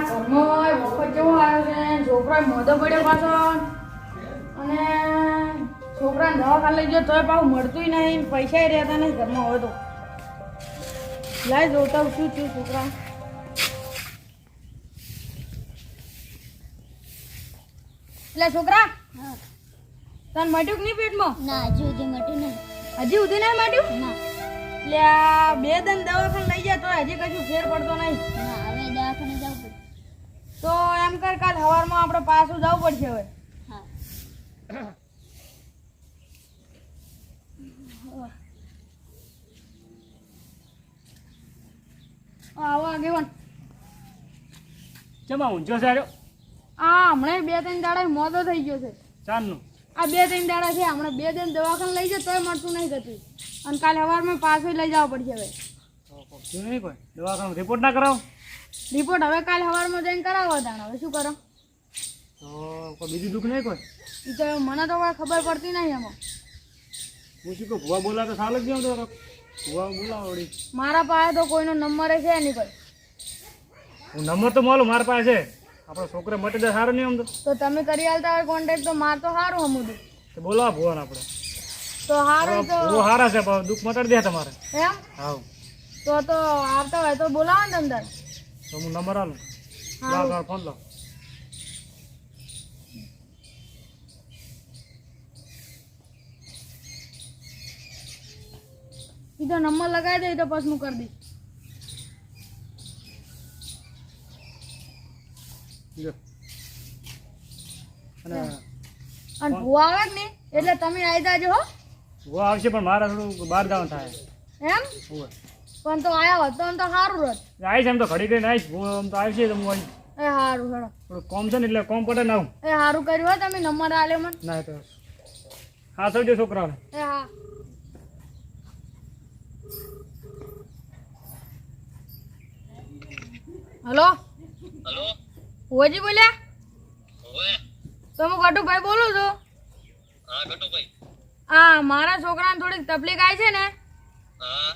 ઘરમાં વખત જેવો આવ્યો છે? છોકરો મોઢો પડ્યો પાછો. અને છોકરાને દવાખાને લઈ ગયો તોય પાછું મળતું નહીં. પૈસા રહેતા નહીં ઘરમાં તો. લાય જોતા શું છોકરા? એટલે છોકરા તને મટ્યું કે નહીં પેટમાં? ના હજી સુધી મટ્યું નહીં. હજી સુધી નહીં મટ્યું ના. એટલે આ બે દન દવાખાને લઈ જાય તો હજી કશું ફેર પડતો નહીં. ના હવે દવાખાને જવું પડે તો એમ કર કાલ સવારમાં આપણે પાછું જવું પડશે હવે. હા. આવો આગેવાન. ચમા ઊંચો સારો આ હમણાં બે ત્રણ દાડા મોદો થઈ ગયો છે. ચાલનું. આ બે ત્રણ દાડા છે હમણાં બે દિન દવાખાને લઈ જાય તોય મળતું નહીં થતું અને કાલે સવારમાં પાછું લઈ જવા પડશે હવે. દવાખાનું રિપોર્ટ ના કરાવો. રિપોર્ટ હવે કાલે સવારમાં જઈને કરાવો તાણ. હવે શું કરો? તો કોઈ બીજું દુઃખ નહીં કોઈ? તો મને તો ખબર પડતી નહીં એમાં. હું શું કહું ભુવા બોલા તો સાલ જ ગયો તો ભુવા બોલાવો મારા પાસે તો કોઈનો નંબર છે નહીં કોઈ. હું નંબર તો માલો મારા પાસે છે. આપણો છોકરો મટી તો સારું નહીં આમ તો. તો તમે કરી આલતા હોય કોન્ટેક્ટ તો માર તો સારું હમું તો બોલાવો ભુવાને આપણે. તો સારું તો બહુ સારા છે દુઃખ મટાડી દે તમારે. એમ? હા તો તો આવતા હોય તો બોલાવો ને અંદર. તો હું નંબર આલું. લાવ ફોન લાવ. તો નંબર લગાવી દે તો પછી હું કરી દઈશ. અને ભૂવા આવે એટલે તમે આવી જાજો હો. ભુવા આવશે પણ મારા થોડું બહાર જવાનું થાય. એમ? ભુવા પણ તો આયા હોત તો આમ તો સારું રત આવીશ એમ તો ઘડી કરીને આવીશ. આમ તો આવશે તો અહીં એ સારું હેડો. થોડું કોમ છે ને એટલે કોમ પડે ના એ સારું કર્યું હોય તમે નંબર આલે મને. ના તો હા સૌજો છોકરાઓને એ હા. હલો? હલો? હોજી બોલ્યા? તમે તો ગટુભાઈ બોલું છું? હા ગટુભાઈ. આ મારા છોકરાને થોડીક તકલીફ આવી છે ને હા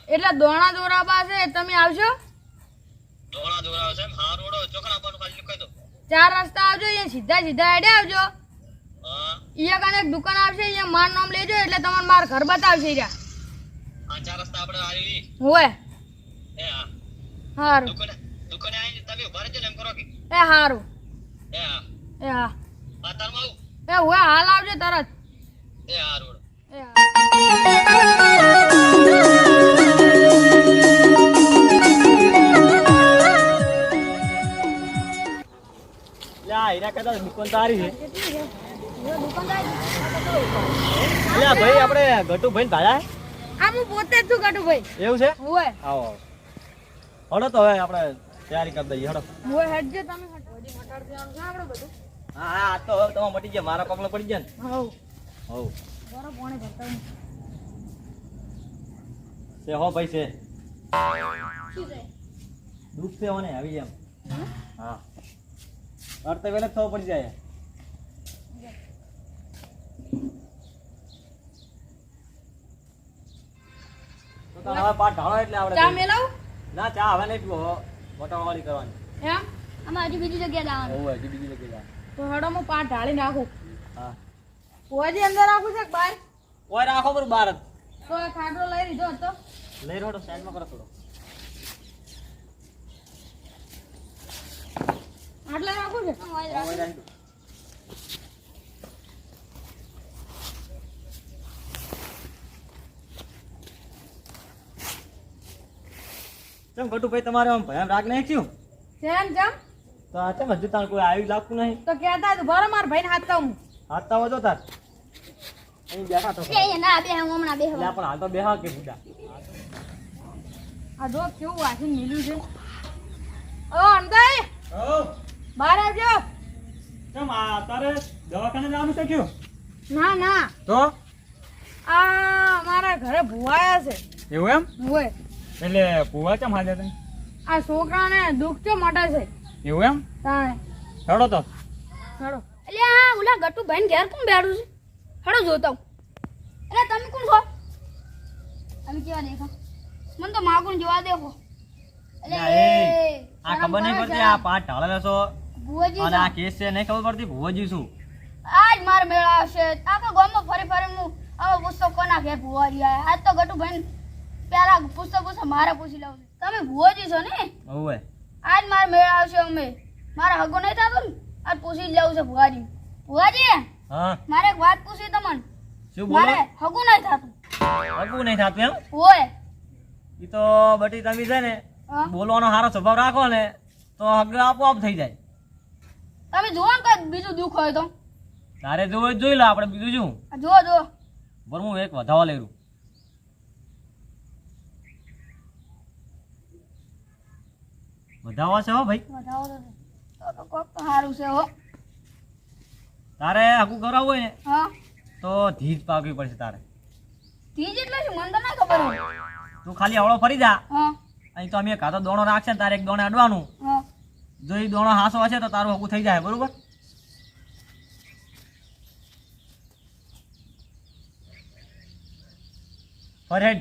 એટલે દોણા દોરા પાસે તમે આવશો દોણા દોરા છે હા રોડો ચોકડા પર ખાલી કહી દો ચાર રસ્તા આવજો અહીંયા સીધા સીધા હેડે આવજો. અહીંયા કાને એક દુકાન આવશે અહીંયા માર નામ લેજો એટલે તમને માર ઘર બતાવશે રહ્યા આ ચાર રસ્તા આપણે આવી હોય એ હા. સારું દુકાને દુકાને આવીને તમે ઊભા રહેજો એમ કરો કે. એ હારું. એ હા. એ હા. હા તારમાં આવું. એ હોય હાલ આવજો તરત. એ હારું એ હા. યા હીરા કહેતા દુકાન તારી છે. દુકાનદાર ભાઈ આપણે ગટુ ભાઈ ભાયા આ હું પોતે જ છું ગટુભાઈ. એવું છે? હોય. આવો. હડો તો હવે આપણે તૈયારી કરી દઈએ હડો. હોય હેડજો તમે હટ. મટાડ દેવાનું છે આપણે બધું? હા હા આ તો હવે તમે મટી ગયા મારા પગલો પડી ગયા ને. હવ. હવ. બરો પોણે ભરતા હું. છે હો ભાઈ છે. દુઃખ છે મને આવી જેમ હા. અર્થ વેલે થવો પડી જાય. હવે પાટ ઢાળો એટલે ચા મેલાવ? ના ચા હવે નહીં પીવો વટાવાળી કરવાની. એમ? આમાં હજી બીજી જગ્યાએ જવાનું. હોવે હજી બીજી જગ્યાએ. તો હડો હું પાટ ઢાળી નાખું હા. ઓજી અંદર રાખું છે કે બહાર? ઓય રાખો પર બાર તો ખાટલો લઈ લીધો હતો. લઈ રોડો સાઈડમાં કરો થોડો. આટલે રાખું દો. ચમ ગટુ ભાઈ તમારે આમ ભયામ રાગ નહીં થયું? જેમ ચમ તો આ ચમ હજુ તાણ કોઈ આવી લાગતું નહીં? તો કહેતા તું બરો મારા ભાઈને હાથ તો હું હાથ તો જો તાર. અહીં બેઠા તો એ એ ના બે હું હમણાં બે એટલે પણ હાલ તો બેહા કે બુડા આ જો કેવું આખી મિલ્યું છે. ઓ અંદાઈ બહાર આવજો ચમ આ તારે દવાખાને જવાનું છે કયું? ના ના. તો? આ મારા ઘરે ભુવાયા છે. એવું એમ? હોય એટલે પુવા ચમ હાજર આ છોકરાને દુઃખ તો મોટા છે. એવું એમ? તાણે. હેડો તો. ચડો એટલે આ ઓલા ગટુ ભાઈ ઘેર કોણ બેઠું છે? હડો જોતા હું. એટલે તમે કોણ છો? તમે કેવા દેખો? મને તો માગુણ જોવા દેખો. એટલે એ, એ, આ ખબર નહીં કરો, પડતી શરમ. આ પાઠ ઢાળેલો છો. ભુવાજી અને. આ કેસ છે નહીં ખબર પડતી? ભુવજી શું? આજ માર મેળ આવશે. આખા ગામમાં ફરી ફરી હું આવા પુસ્તક કોના ઘેર ભુવાજી આયા આજ તો ગટુ ભાઈ પેલા પુસ્તક પુસ્તક મારે પૂછી લઉં તમે ભુવાજી છો ને? ઓવે આજ માર મેળ આવશે અમે. મારા હગો નહીં થતો ને? આજ પૂછી લેવું છે ભુવાજી. ભુવાજી હા. મારે એક વાત પૂછી તમને. શું બોલો? મારે હગો નહીં થતું. હગો નહીં થતું એમ? ઓય ઈ તો બટી તમે છે ને બોલવાનો સારો સ્વભાવ રાખો ને તો હગ આપોઆપ થઈ જાય. તમે જુઓ ને કઈ બીજું દુઃખ હોય તો. તારે જોવું જોઈ લો આપણે બીજું શું? જુઓ જુઓ. હું એક વધાવા લઈ વધાવા છે હો ભાઈ. વધાવો તો તો તો કોક તો સારું છે હો. તારે હકું કરાવવું હોય ને હા. તો ધીજ પાકવી પડશે તારે. ધીજ એટલે શું? મને તો ના ખબર હોય. તું ખાલી હવળો ફરી જા. હા. અહીં તો અમે કાતો દોણો રાખશે ને તારે એક દોણે અડવાનું. હા. જો એ દોણો હાસો હશે તો તારું હકું થઈ જાય બરોબર? ફરેડ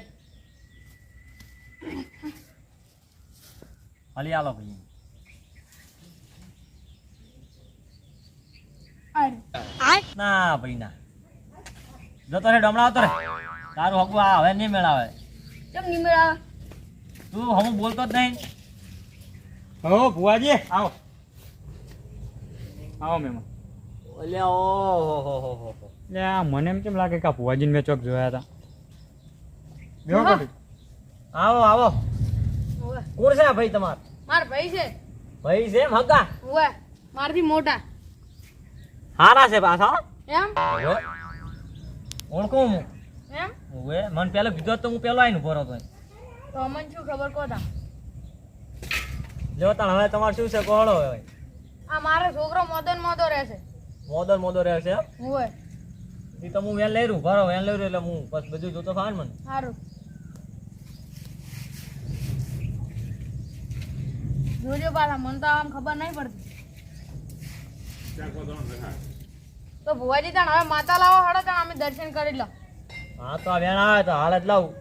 ખાલી આલો ભાઈ. ના ભાઈ ના. જતો રે ડમણા આવતો રે તારું હકું આ હવે નહીં મેળાવે. કેમ નહીં મેળાવે? તું હું બોલતો જ નહીં. હો ભુવાજી આવો. આવો મેમ. ઓલે ઓ હો હો હો હો. લે આ મને એમ કેમ લાગે કે આ ભુવાજીને મેં ચોક જોયા હતા? બેહો કટી. આવો આવો. કોણ છે આ ભાઈ તમાર? માર ભાઈ છે. ભાઈ છે મગા હગા? મારથી મોટા. હારા છે પાછા. એમ. ઓળખું હું એમ? ઓવે મને પેલો કીધો તો હું પેલો આઈને ભરો તો અમને શું ખબર કોતા? જો તાણ હવે તમારે શું છે? કોહળો હવે આ મારો છોકરો મોદન મોદો રહેશે મોદર મોદો રહેશે હોય. ઈ તો હું વેન લઈ રહું ભરો વેન લઈ રહ્યું એટલે હું બસ બધું જોતો ફાન મને. સારું જોજો પાછા મને તો આમ ખબર નહીં પડતી. તો ભુવાજી તાણ હવે માતા લાવો હડો તાણ અમે દર્શન કરી લો. હા તો આ વેણ આવે તો હાલ જ લાવું.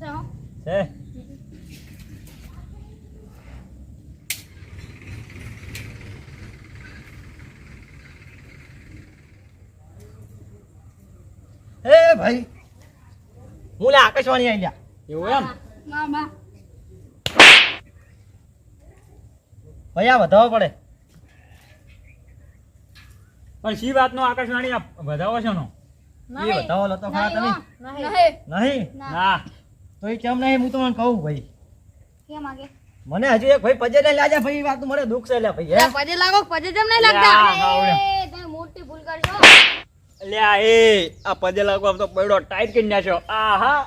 છે છે? એ ભાઈ હું લે આકાશવાણી આવી લ્યા. એવું એમ? ભાઈ આ વધાવો પડે. પણ શી વાતનો આકાશવાણી આ વધાવો છો નો એ વધાવો લો તો ખરા તમે. નહીં નહીં. નહીં? ના. તો એ કેમ નહીં? હું તમને કહું ભાઈ. કેમ આગે મને હજુ એક ભાઈ પજે લઈ લાજા ભાઈ વાત મને દુઃખ છે લે ભાઈ પજે લાગો પજે જેમ નહીં લાગતા? મોટી ભૂલ કરશો. લ્યા એ આ પદેલા લાગુ આમ તો પડ્યો ટાઈટ કરી નાખ્યો. આ હા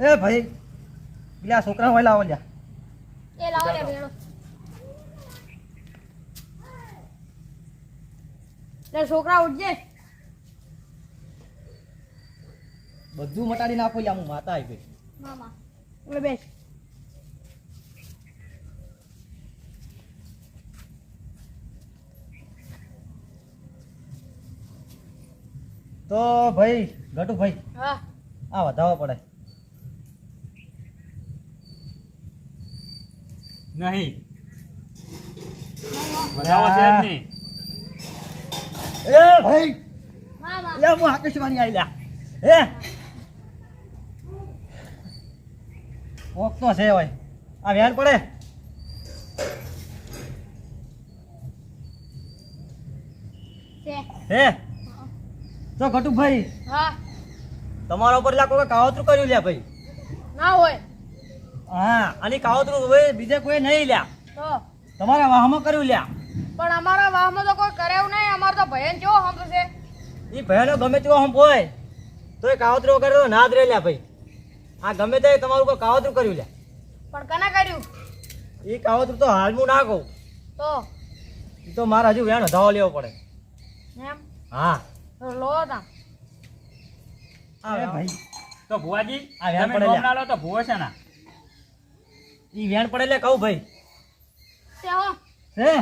એ ભાઈ પેલા છોકરા હોય લાવો લ્યા. એ લાવો લે ભેળો. લે છોકરા ઉઠજે. બધું મટાડી નાખો લ્યા હું માતા આવી ગઈ. મામા બેસ. તો ભાઈ ગટુ ભાઈ હા. આ વધાવવા પડે. નહીં. વધાવો છે નહીં. એ ભાઈ લે હું આકાશવાણી આવી લ્યા. હે? છે હોય આ વેન પડે. હે? તો ગટુ ભાઈ હા. તમારા ઉપર લ્યા કે કાવતરું કર્યું લ્યા ભાઈ. ના હોય. હા અને કાવતરું હવે બીજે કોઈ નહીં લ્યા. તો? તમારા વાહમાં કર્યું લ્યા. પણ અમારા વાહમાં તો કોઈ કરે નહીં અમાર તો ભયન જો છે એ ભયાનો ગમે તેવો હમ હોય તો એ કાવતરું વગર તો ના જ રહે લ્યા ભાઈ. આ ગમે તે તમારું કોઈ કાવતરું કર્યું લ્યા. પણ કના કર્યું? એ કાવતરું તો હાલમું ના કહું. તો? તો મારે હજુ વેણ વધાવો લેવો પડે. એમ? હા. લો તા. ભાઈ. તો ભુવાજી આ તમે પડેલા. ના લો તો ભુવો છે ના? ઈ વેણ પડે કહું ભાઈ. છે હો. હે?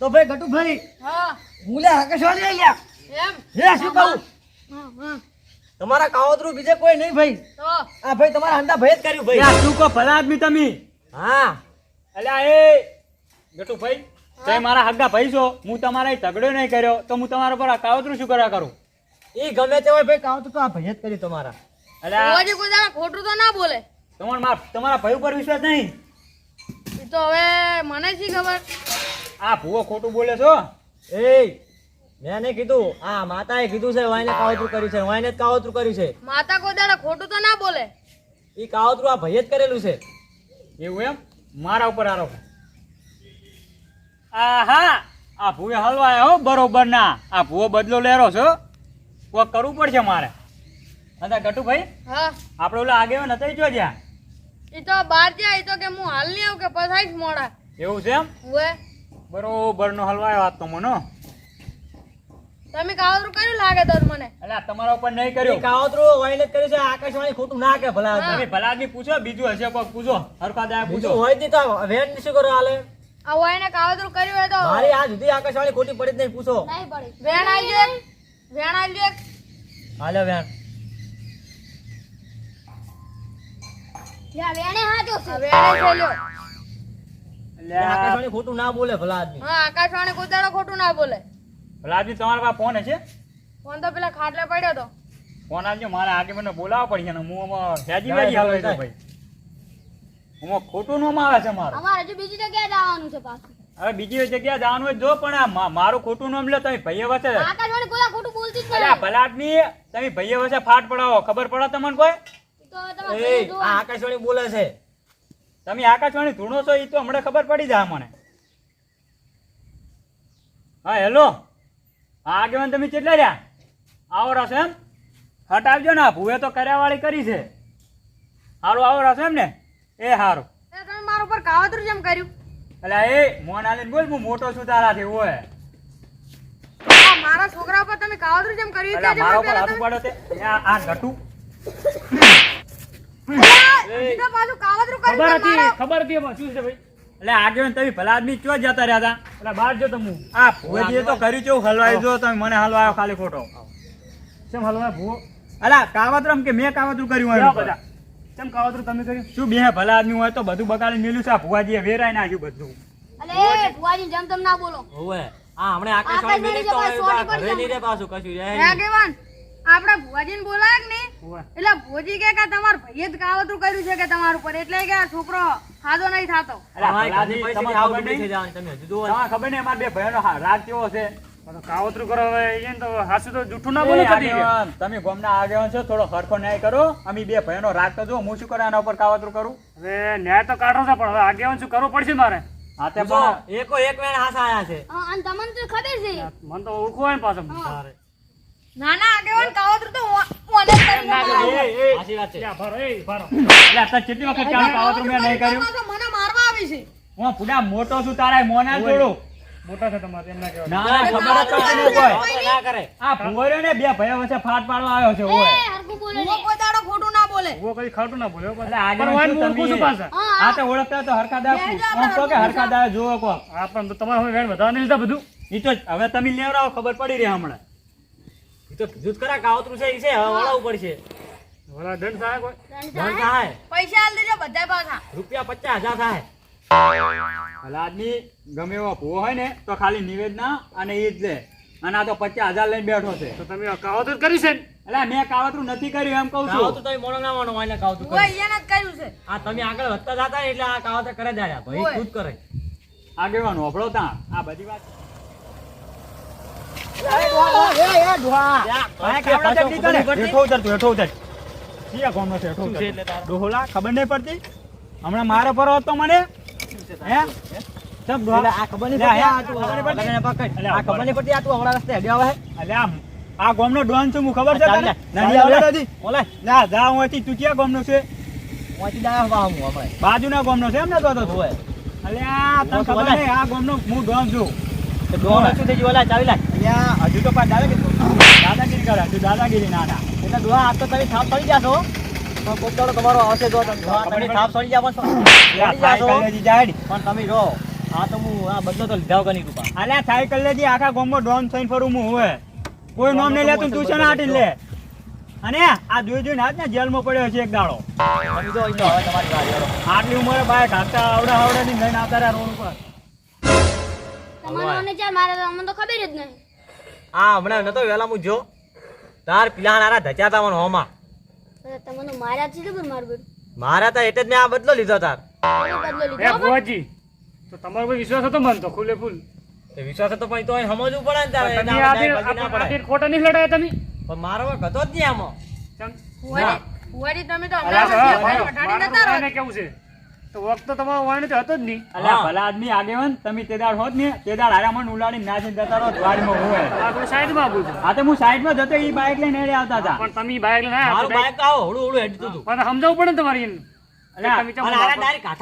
તો ભાઈ ગટુ ભાઈ હા. હું લે આકાશવાણી આવી લ્યા. એમ? હે શું કહું? હા તમારા કાવતરું બીજે કોઈ નહીં ભાઈ. આ ભાઈ તમારા હંડા ભાઈ જ કર્યું ભાઈ. શું કહો ભલા આદમી તમે? હા. અલ્યા એ ગટુ ભાઈ તમે મારા હગ્ગા ભાઈ છો હું તમારા ઝઘડો નહીં કર્યો તો હું તમારા પર આ કાવતરું શું કર્યા કરું? એ ગમે તે હોય ભાઈ કાવતરું તો આ ભાઈ જ કર્યું તમારા. એટલે ભુવાજી કોઈ દાડા ખોટું તો ના બોલે. તમારા મા- તમારા ભાઈ ઉપર વિશ્વાસ નહીં? એ તો હવે મને શી ખબર? આ ભૂવો ખોટું બોલે છો? એ મેં નહીં કીધું આ માતાએ કીધું છે વાયને કાવતરું કર્યું છે વાયને જ કાવતરું કર્યું છે. માતા કોઈ દાડા ખોટું તો ના બોલે. એ કાવતરું આ ભાઈએ જ કરેલું છે. એવું એમ? મારા ઉપર આરોપ. આહા આ ભૂવે હલવાય હો બરોબર ના આ ભૂવો બદલો લેરો છો. કોક કરવું પડશે મારે. હતા ગટુભાઈ હા. આપણે ઓલા આગેવાન હતા જો જ્યાં? એ તો બહાર જાય એ તો કે હું હાલ નહીં આવું કે પસાઈશ મોડા. એવું છે એમ? હવે બરોબર નો હલવાયો વાત તો મનો તમે કાવતરું કર્યું લાગે તો મને? એટલે આ તમારા ઉપર નહીં કર્યું. કાવતરું હોય ને કર્યું છે આકાશવાણી ખોટું ના કે ભલા તમે ભલા પૂછો બીજું હશે કોક પૂછો. હરખા દાય પૂછો. હોય નહીં તો વેન વેણ શું કરો હાલે? આ વાયને કાવતરું કર્યું હોય તો. મારી આ સુધી આકાશવાણી ખોટી પડી જ નહીં પૂછો. નહીં પડી. વેણ આલજો એક. વેણ આલજો એક. હાલે વેણ. લ્યા, વેણે હાચો છે. વેણે છે લ્યો. આકાશવાણી ખોટું ના બોલે ભલા આદમી હા આકાશવાણી કુદાડો ખોટું ના બોલે. ભલા આદમી તમારા પાસે ફોન હશે? ફોન તો પેલા ખાટલે પડ્યો તો. ફોન આવજો મારે આગેવાનને બોલાવવા પડશે ને હું હેજી જાય, વેજી જાય. ભાઈ. આમાં ખોટું નો આવે છે મારું. અમારે હજુ બીજી જગ્યાએ જવાનું છે પાછું. હવે બીજી જગ્યાએ જવાનું હોય જો પણ આ મારું ખોટું નામ લે તમે ભાઈએ વચ્ચે જોડે કોઈ ખોટું બોલતી જ નહીં ભલા આદમી તમે ભાઈએ વચ્ચે ફાટ પડાવો. ખબર પડે તમને કોઈ? ઈ તો તમારે એ. આ આકાશવાણી બોલે છે. તમે આકાશવાણી ધૂણો છો એ તો હમણાં ખબર પડી જાય મને. હા હેલો. હા આગેવાન તમે કેટલા રહ્યા? આવો રહેશો એમ? હટાવજો ને ભૂએ તો કર્યાવાળી કરી છે. સારું આવો રહેશો એમ ને? એ સારું એ તમે મારા ઉપર કાવતરું જેમ કર્યું? એટલે એ મોન આલીને બોલ હું મોટો છું તારાથી આ મારા છોકરા ઉપર તમે કાવતરું જેમ કર્યું એટલે મારા મારો જેમ પર પહેલા હાથ પાડો તે. આ આ ઘટું ઈ પાછું કાવતરું કર્યું ખબર હતી ખબર હતી એમાં શું છે ભાઈ? એટલે આગળ તમે ભલા આદમી ચો જતા રહ્યા હતા? એટલે બહાર જો તમે. આ જે તો કર્યું કેવું હલવાઈ જો તમે મને હલવાયો ખાલી ખોટો. કેમ હલવાય ભૂવો? અલા કાવતરમ કે મેં કાવતરું કર્યું હોય બધા. કેમ કાવતરું તમે કર્યું શું બે ભલા આદમી હોય તો બધું બગાડી મેલ્યું છે? આ ભુવાજીએ વેરાઈ નાખ્યું બધું. અલે ભુવાજી જેમ તેમ ના બોલો. હોવે. આ હમણે આકાશવાણી મિલી તો ઘરે નહીં રે પાછું કશું રહે હે આગેવાન આપડા ભુવાજીને બોલાય કે નહીં? એટલે ભોજી કે કે તમાર ભાઈએ જ કાવતરું કર્યું છે કે તમારું પર એટલે કે આ છોકરો ખાધો નહીં થાતો. અલા, તમારી ખબર નહીં? તમે હજુ જોવો ખબર નહીં? અમાર બે ભાઈઓનો રાગ કેવો છે? કાવતરું કરો હવે એને તો હાસુ તો જૂઠું ના બોલે કદી. તમે ગામના આગેવાન છો થોડો હરખો ન્યાય કરો. અમે બે ભાઈનો રાગ તો જો હું શું કરે આના ઉપર કાવતરું કરું? હવે ન્યાય તો કાઢો છે પણ હવે આગેવાન શું કરવું પડશે મારે? હા તે પણ એકો એક વેણ હાસા આયા છે. અને તમને તો ખબર છે. મને તો ઓળખવું ને પાછું. ના ના આગેવાન કાવતરું તો મારા. એ, એ, સાચી વાત છે. લ્યા, ભારો, એ, ભારો. એટલે અત્યારે કેટલી વખત કાવતરું મેં નહીં કર્યું? પાછો મને મારવા આવી છે. હું પુડા મોટો છું તારા મોના જોડું મોટા છે તમારે એમ ના ના ના ખબર જ પડતી કોઈ ના કરે. આ ભૂંગળ્યો ને બે ભાઈઓ વચ્ચે ફાટ પાડવા આવ્યો છે ઓય. એ હરખું બોલે હું કોઈ દાડો ખોટું ના બોલે. ઊભો કદી ખાટું ના બોલ્યો એટલે આજે વાન શું છું તમે- પાછા. આ તો ઓળખતા તો હરખા દા આમ કે હરખા દા કો હા પણ તમારે હવે વેણ વધારે નહીં બધું? ઈ તો હવે તમે લેવડાવો ખબર પડી રહી હમણાં. ઈ તો કીધું જ કાવતરું છે ઈ છે હવે વળાવવું પડશે. વળા દંડ થાય કોઈ? ધન થાય? પૈસા આલ દેજો બધા પાછા. રૂપિયા પચાસ હજાર થાય. ભલા આદમી ગમે એવો ભૂવો હોય ને તો ખાલી નિવેદના અને એ જ લે. અને આ તો પચાસ હજાર લઈને બેઠો છે. તો તમે આ કાવતરું કરી છે એટલે મેં કાવતરું નથી કર્યું એમ કહું છું. તો તમે મોણો ના માનો વાયને કાવતરું હું અહીંયા જ કર્યું છે. આ તમે આગળ વધતા જતા એટલે આ કાવતર કરે જ આયા. ભાઈ ખુદ કરે. આગેવાનો હોભળો તા આ બધી વાત. ખબર નહીં પડતી? એટલે હમણાં મારો પર હતો તો મને? એટલે આ ડોન છું ખબર છે? ઓલે, ના ગોમ ગામનો છે? એમ ને તો? તને ખબર. નહીં આ ગામનો હું ડોન છું. હજુ તો પાછા દાદાગીરી કરે. દાદાગીરી ના ના. એટલે ડોહા, આ તો તમે સાફ પડી જાશો. પણ તમારો આવશે જો તમે. ડોહા, તમે થાપ પણ અલ્યા, પડી જાશો. સાયકલ લેજી જાહેર. પણ તમે જો આ તો હું આ બદલો તો લીધા વગરની કૃપા. અલ્યા સાયકલ લેજી આખા ગામમાં ડોન થઈને ફરું હું હવે. કોઈ નોમ નહીં લેતું તું છે ને આટીને લે? અને આ જોઈ જોઈને હાથ ને જેલમાં પડ્યો છે એક દાડો. તમે તો અહીં હવે તમારી વાત આટલી ઉંમરે બાઈક હાંકતા આવડા આવડા ની લઈને આવતા રહ્યા રોડ ઉપર. તમારો અને ચાર મારે તો અમને તો ખબર જ નહીં. આ હમણાં નતો વેલા હું જો. તાર પેલા નારા ધચાતા મને હોમાં. તમને માર્યા છે ખબર મારું બેટું મારા તા એટલે જ મેં આ બદલો લીધો તાર. બદલો લીધો ખબર? ભુવાજી તો તમારો કોઈ વિશ્વાસ હતો મન તો? ખુલ્લે ફૂલ. એ વિશ્વાસ હતો પણ તો અહીં સમજવું પડે ને તારે. તમે. ખોટા નહીં લડાયા પણ મારો હતો જ નહીં આમાં. ફુવાજી તમે તો હમણાં વટાડી મારું રહો. કેવું છે? તો વખત તો તમારો વાણી તો હતો જ નહીં. અલ્યા ભલા આદમી આગેવાન તમે તે દાડ હોત ને તે દાડ ઉલાડી ઉલાડીને જતા રહો ગાડીમાં હું આપણે સાઈડમાં છું. હા તો હું સાઈડમાં જતો એ બાઇક લઈને હેડે આવતા હતા. પણ તમે બાઇક લઈને મારું બાઇક આવો હળું હળું હેડતું હતું. પણ સમજાવવું પડે ને તમારે આવી ના કરાય.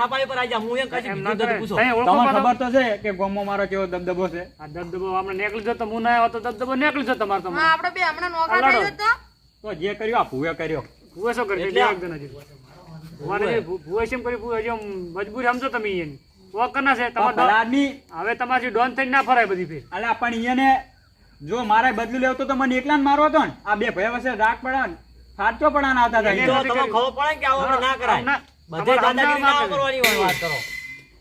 ખબર તો છે કે ગોમમાં મારો કેવો દબદબો છે? આ દબદબો આપણે નીકળી જતો હું ના આવ્યો દબદબો નીકળી જતો તમારે. આપણે બે હમણાં નોકરા અલાડો. થઈ જતા તો. જે કર્યું આ ભૂવે કર્યો. ભૂવે શું કરી ભૂવે શેમ કરી ભૂવે જેમ મજબૂરી સમજો તમે એની વોક કરના છે તમારે આદમી હવે તમારી ડોન થઈને ના ફરાય બધી ફેર. અલ્યા પણ એને જો મારે બદલી લેવું તો મને એકલા મારવો હતો ને. આ બે ભાઈ વસે રાગ પડે ને. સાચો આવતા તો હતા તમને ખબર પડે કે આવો ના કરાય. બધે તમારે દાદાગીરી ના કરવાની હોય વાત કરો.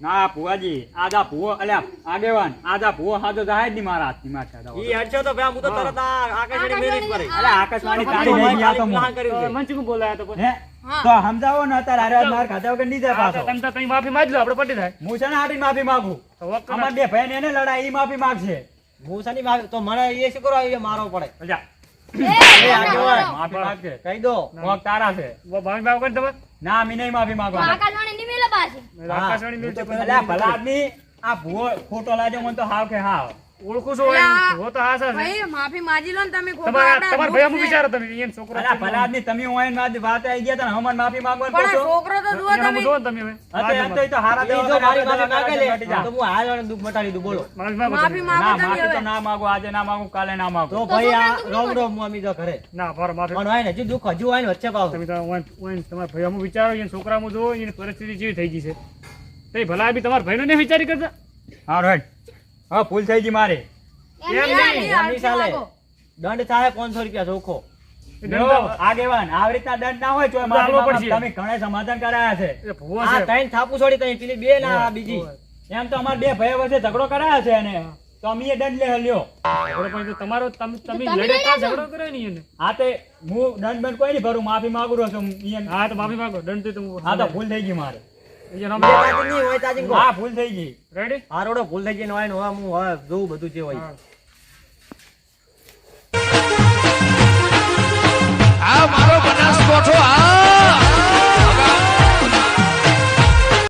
ના ભુવાજી આદા ભૂવો અલ્યા આગેવાન આદા ભૂવો હાજો જાય ની નહીં મારા હાથની માથે આદા ઈ હેડશો તો ભા હું તો તરત આકાશવાણી મેરેજ પર અલ્યા આકાશવાણી તારી મેરેજ આ તો. મન ચીકુ બોલાયા તો હે? તો સમજાવો ને અત્યારે હારે માર વગર નહીં જાય પાછો. તમે તો તમે માફી માંગી લો આપણે પટી થાય હું છે ને આટી માફી માંગુ. અમાર બે ભાઈ એને લડાઈ એ માફી માંગશે. હું શાની માફી- તો મને એ શું કરવા? મારવો પડે. કહી દો. તારા છે. ના મી નહીં માફી છે આદમી આ ભૂવો ખોટો લાગ્યો મને તો હાવ કે હાવ. ઓળખું છું હો તો હા છે. ભાઈ માફી માંગી લો ને તમે તમારા આપણા ભાઈ અમુક વિચારો તમે એને છોકરો અલ્યા ભલા આદમી તમે હોય ને વાત આવી ગયા તા ને હમણાં માફી માંગવાનું પણ આ કહો છો? છોકરો તો જુઓ તમે. હમું તમે હવે. હા તો તો હારા દેવા મારી માફી માંગે લે, તો હું હાલ વાળાને દુઃખ મટાડી દઉં બોલો. માફી માંગો તમે. ના તમે માફી તો ના માંગુ આજે ના માંગુ કાલે ના માંગુ. તો ભાઈ આ રોમ રોમ હું અમી તો ઘરે ના ફરો માફી. પણ હોય હજી દુઃખ હજુ હોય વચ્ચે પાવ તમે તો તમારા ભાઈ વિચારો એને છોકરામાં જોવો એની પરિસ્થિતિ જેવી થઈ ગઈ છે. તો ભલા બી તમારા ભાઈનો નહીં વિચારી કરતા? હા રાઈટ હા ભૂલ થઈ ગઈ મારી. દંડ થાય પાંચસો રૂપિયા ચોખ્ખો. આગેવાન આવી રીતના દંડ ના હોય તો તમે ઘણા સમાધાન કરાયા છે. આ ત્રણ થાપુ છોડી તઈ પેલી બે ના આ બીજી. એમ તો અમારે બે ભાઈઓ વચ્ચે ઝઘડો કરાયા છે એને તો અમે દંડ લે લ્યો તમારો તમે લડે ઝઘડો કર્યો નહીં એને. હા તે હું દંડ બંધ કોઈ નહીં ભરું માફી માંગુ રહ્યો છું હા તો માફી માંગો દંડ તો હું હા તો ભૂલ થઈ ગઈ મારે. હા ભૂલ થઈ ગઈ. રેડી હારોડો હોય ને બધું જે હોય. આ મારો બનાસ આ